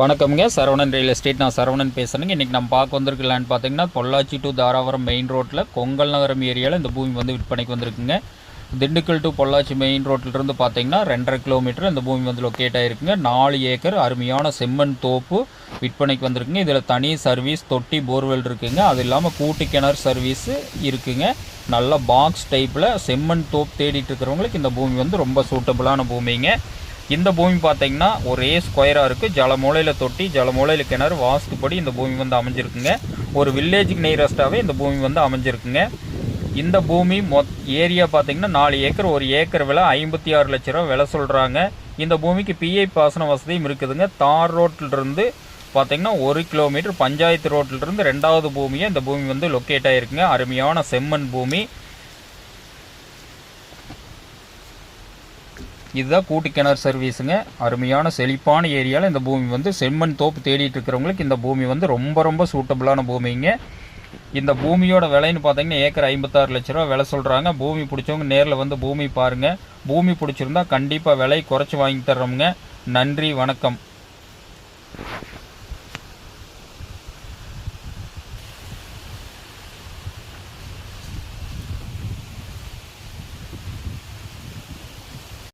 வணக்கம்ங்க. Saravanan real estate நான் சரவணன் பேசுகிறேங்க இன்றைக்கி நம்ம பார்க்க வந்திருக்க லேண்ட் பார்த்தீங்கன்னா பொள்ளாச்சி டு தாராபுரம் மெயின் ரோட்டில் கொங்கல் நகரம் ஏரியாவில் இந்த பூமி வந்து விற்பனைக்கு வந்திருக்குங்க. திண்டுக்கல் டு பொள்ளாச்சி மெயின் ரோட்டிலிருந்து பார்த்தீங்கன்னா ரெண்டரை கிலோமீட்டர் இந்த பூமி வந்து லொக்கேட் ஆகிருக்குங்க நாலு ஏக்கர் அருமையான செம்மண் தோப்பு விற்பனைக்கு வந்திருக்குங்க. இதில் தனி சர்வீஸ் தொட்டி போர்வெல் இருக்குங்க. அது இல்லாமல் கூட்டு கிணறு சர்வீஸு இருக்குங்க. நல்ல பாக்ஸ் டைப்பில் செம்மண் தோப்பு தேடிட்டு இருக்கிறவங்களுக்கு இந்த பூமி வந்து ரொம்ப சூட்டபுளான பூமிங்க. இந்த பூமி பார்த்தீங்கன்னா ஒரே ஸ்கொயராக இருக்குது ஜலமூலையில் தொட்டி ஜலமூலையில் கிணறு வாஸ்துப்படி இந்த பூமி வந்து அமைஞ்சிருக்குங்க. ஒரு வில்லேஜுக்கு நியரஸ்ட்டாகவே இந்த பூமி வந்து அமைஞ்சிருக்குங்க. இந்த பூமி மொத் ஏரியா பார்த்தீங்கன்னா நாலு ஏக்கர் ஒரு ஏக்கர் விலை ஐம்பத்தி ஆறு லட்ச ரூபா விலை சொல்கிறாங்க இந்த பூமிக்கு பிஐ பாசன வசதியும் இருக்குதுங்க. தார் ரோட்டிலிருந்து பார்த்தீங்கன்னா ஒரு கிலோமீட்டர் பஞ்சாயத்து ரோட்டிலிருந்து ரெண்டாவது பூமியை இந்த பூமி வந்து லொக்கேட் ஆகிருக்குங்க அருமையான செம்மண் பூமி. இதுதான் கூட்டு கிணறு சர்வீஸுங்க அருமையான செழிப்பான ஏரியாவில் இந்த பூமி வந்து செம்மண் தோப்பு தேடிட்டு இருக்கிறவங்களுக்கு இந்த பூமி வந்து ரொம்ப ரொம்ப சூட்டபுளான பூமிங்க. இந்த பூமியோட விலைன்னு பார்த்தீங்கன்னா ஏக்கர் ஐம்பத்தாறு லட்ச ரூபா விலை சொல்கிறாங்க பூமி பிடிச்சவங்க நேரில் வந்து பூமி பாருங்கள் பூமி பிடிச்சிருந்தா கண்டிப்பாக விலை குறைச்சி வாங்கி தர்றோமுங்க. நன்றி வணக்கம்.